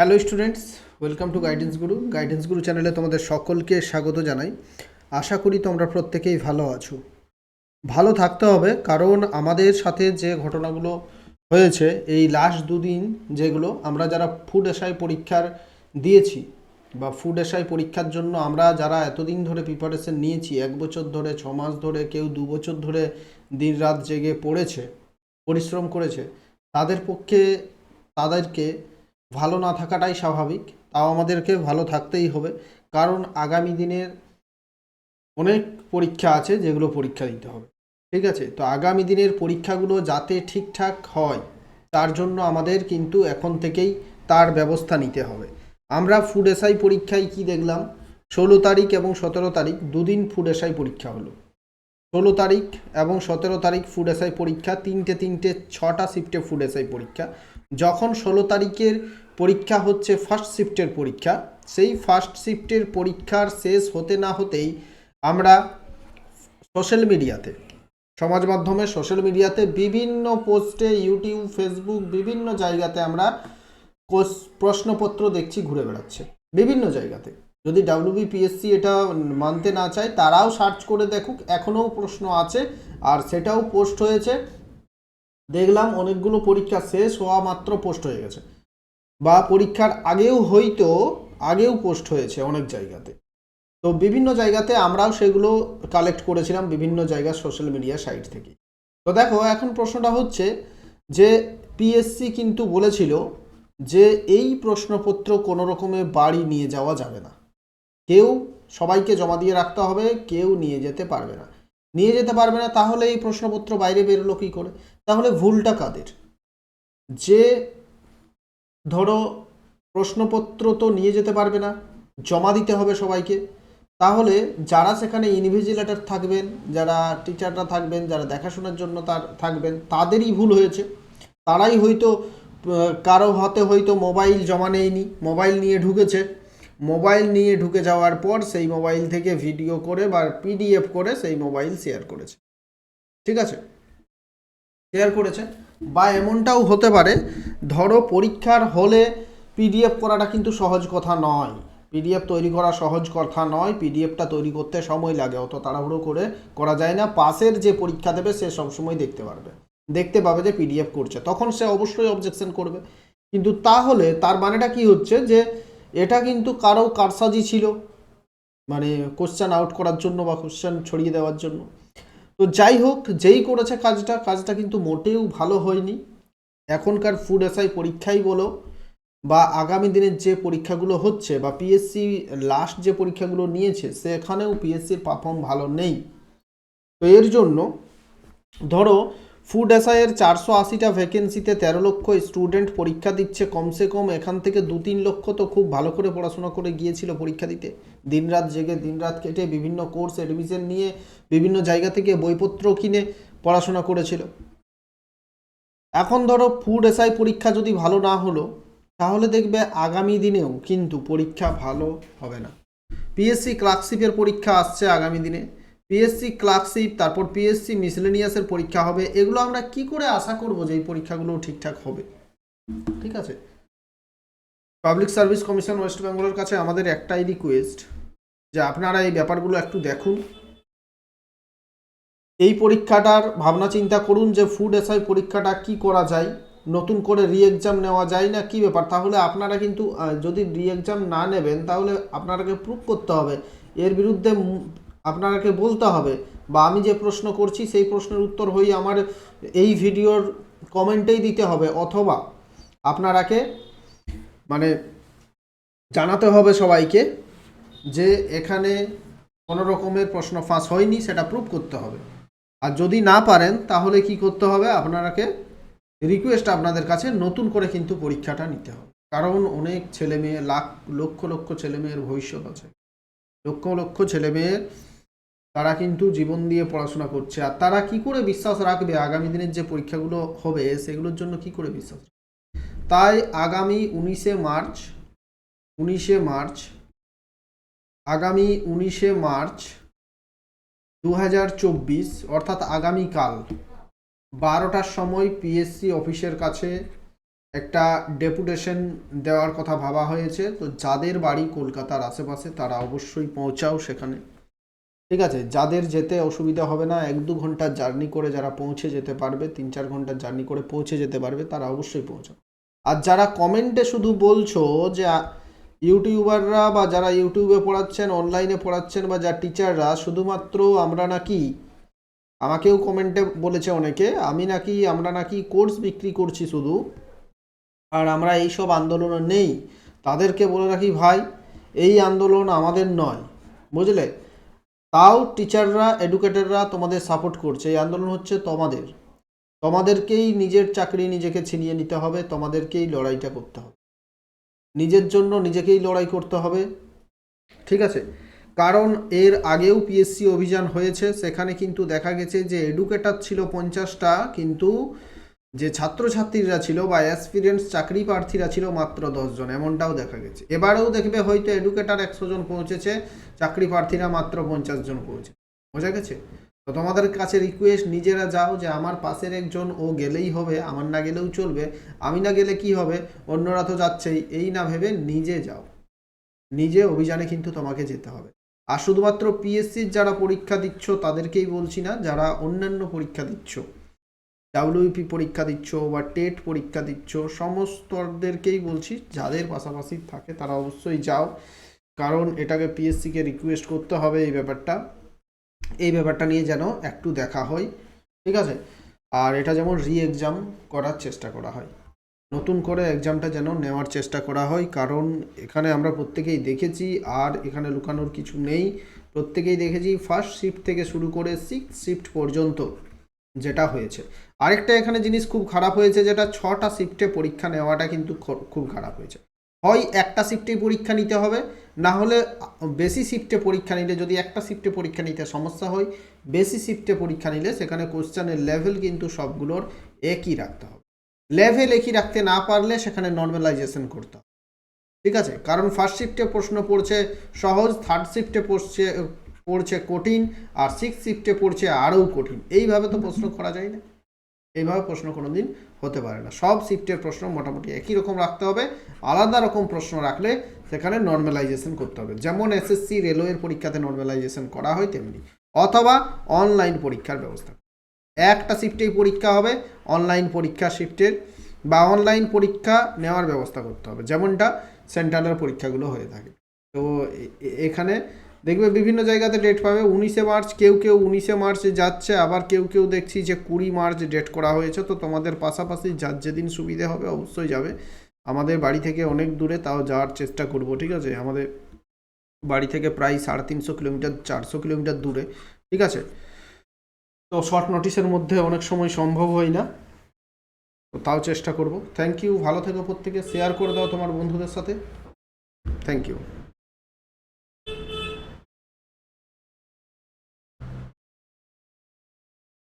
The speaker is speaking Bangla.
Hello students welcome to guidance guru guidance guru চ্যানেলে তোমাদের সকলকে স্বাগত জানাই। আশা করি তোমরা প্রত্যেকেই ভালো আছো। ভালো থাকতে হবে, কারণ আমাদের সাথে যে ঘটনাগুলো হয়েছে, এই লাস্ট দুদিন যেগুলো আমরা যারা ফুড এসআই পরীক্ষার দিয়েছি বা ফুড এসআই পরীক্ষার জন্য আমরা যারা এতদিন ধরে প্রিপারেশন নিয়েছি, এক বছর ধরে, ছ মাস ধরে, কেউ দু বছর ধরে দিন রাত জেগে পড়েছে, পরিশ্রম করেছে, তাদের পক্ষে, তাদেরকে ভালো না থাকাটাই স্বাভাবিক। তাও আমাদেরকে ভালো থাকতেই হবে। কারণ আগামী দিনের অনেক পরীক্ষা আছে যেগুলো পরীক্ষা দিতে হবে। ঠিক আছে? তো আগামী দিনের পরীক্ষাগুলো যাতে ঠিকঠাক হয়, তার জন্য আমাদের কিন্তু এখন থেকেই তার ব্যবস্থা নিতে হবে। আমরা ফুড এসআই পরীক্ষায় কি দেখলাম? ষোলো তারিখ এবং সতেরো তারিখ, দুদিন ফুড এসআই পরীক্ষা হলো। ষোলো তারিখ এবং সতেরো তারিখ ফুড এসআই পরীক্ষা, তিনটে তিনটে, ছটা শিফটে ফুড এসআই পরীক্ষা। যখন ষোলো তারিখের পরীক্ষা হচ্ছে ফার্স্ট শিফটের পরীক্ষা। সেই ফার্স্ট শিফটের পরীক্ষার শেষ হতে না হতেই আমরা সোশ্যাল মিডিয়াতে সমাজ মাধ্যমে সোশ্যাল মিডিয়াতে বিভিন্ন পোস্টে ইউটিউব ফেসবুক বিভিন্ন জায়গাতে আমরা প্রশ্নপত্র দেখছি ঘুরে বেড়াচ্ছে। বিভিন্ন জায়গাতে। যদি ডাব্লিউবিপিএসসি এটা মানতে না চায়, তারাও সার্চ করে দেখুক, এখনও প্রশ্ন আছে আর সেটাও পোস্ট হয়েছে। দেখলাম অনেকগুলো পরীক্ষা শেষ হওয়া মাত্র পোস্ট হয়ে গেছে। বা পরীক্ষার আগেও হয়তো আগেও পোস্ট হয়েছে অনেক জায়গাতে। তো বিভিন্ন জায়গাতে আমরাও সেগুলো কালেক্ট করেছিলাম বিভিন্ন জায়গার সোশ্যাল মিডিয়া সাইট থেকে। তো দেখো, এখন প্রশ্নটা হচ্ছে যে পিএসসি কিন্তু বলেছিল যে এই প্রশ্নপত্র কোনো রকমে বাড়ি নিয়ে যাওয়া যাবে না। কেউ সবাইকে জমা দিয়ে রাখতে হবে, কেউ নিয়ে যেতে পারবে না। নিয়ে যেতে পারবে না, তাহলে এই প্রশ্নপত্র বাইরে বেরোলো কী করে? তাহলে ভুলটা কাদের? যে ধরো, প্রশ্নপত্র তো নিয়ে যেতে পারবে না, জমা দিতে হবে সবাইকে। তাহলে যারা সেখানে ইনভিজিলেটর থাকবেন, যারা টিচাররা থাকবেন, যারা দেখাশোনার জন্য তার থাকবেন, তাদেরই ভুল হয়েছে। তারাই হয়তো কারও হাতে হয়তো মোবাইল জমা নেয়নি মোবাইল নিয়ে ঢুকেছে। মোবাইল নিয়ে ঢুকে যাওয়ার পর সেই মোবাইল থেকে ভিডিও করে বা পিডিএফ করে সেই মোবাইল শেয়ার করেছে। ঠিক আছে? শেয়ার করেছে। বা এমনটাও হতে পারে, ধরো পরীক্ষার হলে পিডিএফ করাটা কিন্তু সহজ কথা নয়। পিডিএফ তৈরি করা সহজ কথা নয় পিডিএফটা তৈরি করতে সময় লাগে, অত তাড়াহুড়ো করে করা যায় না। পাশের যে পরীক্ষা দেবে সে সবসময় দেখতে পারবে। দেখতে পাবে যে পিডিএফ করছে। তখন সে অবশ্যই অবজেকশন করবে। কিন্তু তাহলে তার মানেটা কি হচ্ছে যে, এটা কিন্তু কারও কারসাজি ছিল। মানে কোশ্চেন আউট করার জন্য বা কোশ্চেন ছড়িয়ে দেওয়ার জন্য। তো যাই হোক, যেই করেছে কাজটা কাজটা কিন্তু মোটেও ভালো হয়নি। এখনকার ফুড এসআই পরীক্ষাই বলো, বা আগামী দিনের যে পরীক্ষাগুলো হচ্ছে, বা পিএসসি লাস্ট যে পরীক্ষাগুলো নিয়েছে, সেখানেও পিএসসির পারফর্ম ভালো নেই। তো এর জন্য, ধরো ফুড এসআইয়ের চারশো আশিটা ভ্যাকেন্সিতে তেরো লক্ষ স্টুডেন্ট পরীক্ষা দিচ্ছে। কমসে কম এখান থেকে দু তিন লক্ষ তো খুব ভালো করে পড়াশোনা করে গিয়েছিল পরীক্ষা দিতে। দিনরাত জেগে দিনরাত কেটে বিভিন্ন কোর্স অ্যাডমিশন নিয়ে বিভিন্ন জায়গা থেকে বইপত্র কিনে পড়াশোনা করেছিল। এখন ধরো ফুড এসআই পরীক্ষা যদি ভালো না হলো, তাহলে দেখবে আগামী দিনেও কিন্তু পরীক্ষা ভালো হবে না। পিএসসি ক্লার্কশিপের পরীক্ষা আসছে আগামী দিনে। পিএসসি ক্লার্কশিপ তারপর পিএসসি মিসলেনিয়াসের পরীক্ষা হবে। এগুলো আমরা কি করে আশা করব যে এই পরীক্ষাগুলো ঠিকঠাক হবে? ঠিক আছে? পাবলিক সার্ভিস কমিশন ওয়েস্ট বেঙ্গলের কাছে আমাদের একটাই রিকোয়েস্ট যে আপনারা এই ব্যাপারগুলো একটু দেখুন। এই পরীক্ষাটার ভাবনা চিন্তা করুন যে ফুড এসআই পরীক্ষাটা কি করা যায়? নতুন করে রি এক্সাম নেওয়া যায় না কি ব্যাপার? তাহলে আপনারা কিন্তু যদি রি এক্সাম না নেবেন, তাহলে আপনারাকে প্রুভ করতে হবে। এর বিরুদ্ধে আপনারাকে বলতে হবে বা আমি যে প্রশ্ন করছি সেই প্রশ্নের উত্তর হই আমার এই ভিডিওর কমেন্টেই দিতে হবে অথবা আপনারাকে মানে জানাতে হবে সবাইকে যে এখানে কোনো রকমের প্রশ্ন ফাঁস হয়নি, সেটা প্রুভ করতে হবে। আর যদি না পারেন, তাহলে কি করতে হবে? আপনারাকে রিকোয়েস্ট আপনাদের কাছে নতুন করে কিন্তু পরীক্ষাটা নিতে হবে। কারণ অনেক ছেলে মেয়ে লাখ, লক্ষ লক্ষ ছেলে মেয়ের ভবিষ্যৎ আছে। লক্ষ লক্ষ ছেলে মেয়ের তারা কিন্তু জীবন দিয়ে পড়াশোনা করছে। আর তারা কি করে বিশ্বাস রাখবে? আগামী দিনের যে পরীক্ষাগুলো হবে, সেগুলোর জন্য কি করে বিশ্বাস? তাই আগামী উনিশে মার্চ উনিশে মার্চ, আগামী উনিশে মার্চ দু হাজার চব্বিশ, অর্থাৎ আগামীকাল বারোটার সময় পিএসসি অফিসের কাছে একটা ডেপুটেশন দেওয়ার কথা ভাবা হয়েছে। তো যাদের বাড়ি কলকাতার আশেপাশে, তারা অবশ্যই পৌঁছাও সেখানে। ঠিক আছে, যাদের যেতে অসুবিধা হবে না, এক দু ঘণ্টার জার্নি করে যারা পৌঁছে যেতে পারবে, তিন চার ঘণ্টার জার্নি করে পৌঁছে যেতে পারবে, তারা অবশ্যই পৌঁছাও আর যারা কমেন্টে শুধু বলছো যে ইউটিউবাররা বা যারা ইউটিউবে পড়াচ্ছেন অনলাইনে পড়াচ্ছেন বা যা টিচাররা শুধুমাত্র আমরা নাকি, আমাকেও কমেন্টে বলেছে অনেকে, আমি নাকি, আমরা নাকি কোর্স বিক্রি করছি শুধু, আর আমরা এই সব আন্দোলনে নেই, তাদেরকে বলে রাখি, ভাই, এই আন্দোলন আমাদের নয়। বুঝলে? তাও টিচাররা এডুকেটররা তোমাদের সাপোর্ট করছে। এই আন্দোলন হচ্ছে তোমাদের। তোমাদেরকেই নিজের চাকরি নিজেকে ছিনিয়ে নিতে হবে, তোমাদেরকেই লড়াইটা করতে হবে। নিজের জন্য নিজেকেই লড়াই করতে হবে। ঠিক আছে? কারণ এর আগেও পিএসসি অভিযান হয়েছে, সেখানে কিন্তু দেখা গেছে যে এডুকেটার ছিল পঞ্চাশটা, কিন্তু যে ছাত্রছাত্রীরা ছিল বা অ্যাসপিরিয়েন্স চাকরি প্রার্থীরা ছিল মাত্র দশজন, এমনটাও দেখা গেছে। এবারেও দেখবে হয়তো এডুকেটার একশো জন পৌঁছেছে, চাকরি প্রার্থীরা মাত্র পঞ্চাশ জন পৌঁছে বোঝা গেছে? তো তোমাদের কাছে রিকোয়েস্ট নিজেরা যাও যে আমার পাশের একজন ও গেলেই হবে, আমার না গেলেও চলবে, আমি না গেলে কি হবে? অন্যরা তো যাচ্ছেই, এই না ভেবে নিজে যাও। নিজে অভিযানে কিন্তু তোমাকে যেতে হবে। আর শুধুমাত্র পিএসসির যারা পরীক্ষা দিচ্ছ, তাদেরকেই বলছি না, যারা অন্যান্য পরীক্ষা দিচ্ছ। ডাব্লিউপি পরীক্ষা দিচ্ছ বা টেট পরীক্ষা দিচ্ছ, সমস্তদেরকেই বলছি, যাদের পাশাপাশি থাকে তারা অবশ্যই যাও। কারণ এটাকে পিএসসিকে রিকোয়েস্ট করতে হবে এই ব্যাপারটা। এই ব্যাপারটা নিয়ে যেন একটু দেখা হয়, ঠিক আছে? আর এটা যেমন রি এক্সাম করার চেষ্টা করা হয়। নতুন করে এক্সামটা যেন নেওয়ার চেষ্টা করা হয়। কারণ এখানে আমরা প্রত্যেকেই দেখেছি, আর এখানে লুকানোর কিছু নেই। প্রত্যেকেই দেখেছি ফার্স্ট শিফট থেকে শুরু করে সিক্স শিফট পর্যন্ত যেটা হয়েছে। আরেকটা এখানে জিনিস খুব খারাপ হয়েছে, যেটা ছটা শিফটে পরীক্ষা নেওয়াটা কিন্তু খুব খারাপ হয়েছে। হয় একটা শিফটেই পরীক্ষা নিতে হবে, না হলে বেশি শিফটে পরীক্ষা নিলে, যদি একটা শিফটে পরীক্ষা নিতে সমস্যা হয়, বেশি শিফটে পরীক্ষা নিলে সেখানে কোশ্চেনের লেভেল কিন্তু সবগুলোর একই রাখতে হবে। লেভেল একই রাখতে না পারলে সেখানে নর্মালাইজেশন করতে হবে। ঠিক আছে? কারণ ফার্স্ট শিফটে প্রশ্ন পড়ছে সহজ থার্ড শিফটে পড়ছে পড়ছে কঠিন আর সিক্স শিফটে পড়ছে আরও কঠিন। এইভাবে তো প্রশ্ন করা যায় না। এইভাবে প্রশ্ন কোনো দিন হতে পারে না। সব শিফটের প্রশ্ন মোটামুটি একই রকম রাখতে হবে। আলাদা রকম প্রশ্ন রাখলে সেখানে নর্মালাইজেশন করতে হবে। যেমন এসএসসি রেলওয়ের পরীক্ষাতে নর্মালাইজেশন করা হয় তেমনি। অথবা অনলাইন পরীক্ষার ব্যবস্থা। একটা শিফটেই পরীক্ষা হবে অনলাইন পরীক্ষা শিফটের বা অনলাইন পরীক্ষা নেওয়ার ব্যবস্থা করতে হবে। যেমনটা সেন্ট্রালের পরীক্ষাগুলো হয়ে থাকে। তো এখানে দেখবে বিভিন্ন জায়গাতে ডেট পাবে। উনিশে মার্চ, কেউ কেউ উনিশে মার্চ যাচ্ছে, আবার কেউ কেউ দেখছি যে কুড়ি মার্চ ডেট করা হয়েছে। তো তোমাদের পাশাপাশি যার যেদিন সুবিধে হবে অবশ্যই যাবে। আমাদের বাড়ি থেকে অনেক দূরে, তাও যাওয়ার চেষ্টা করব, ঠিক আছে? আমাদের বাড়ি থেকে প্রায় সাড়ে তিনশো কিলোমিটার, চারশো কিলোমিটার দূরে, ঠিক আছে? তো শর্ট নোটিশের মধ্যে অনেক সময় সম্ভব হয় না। তো তাও চেষ্টা করব। থ্যাংক ইউ ভালো থেকো প্রত্যেকে। শেয়ার করে দাও তোমার বন্ধুদের সাথে। Thank you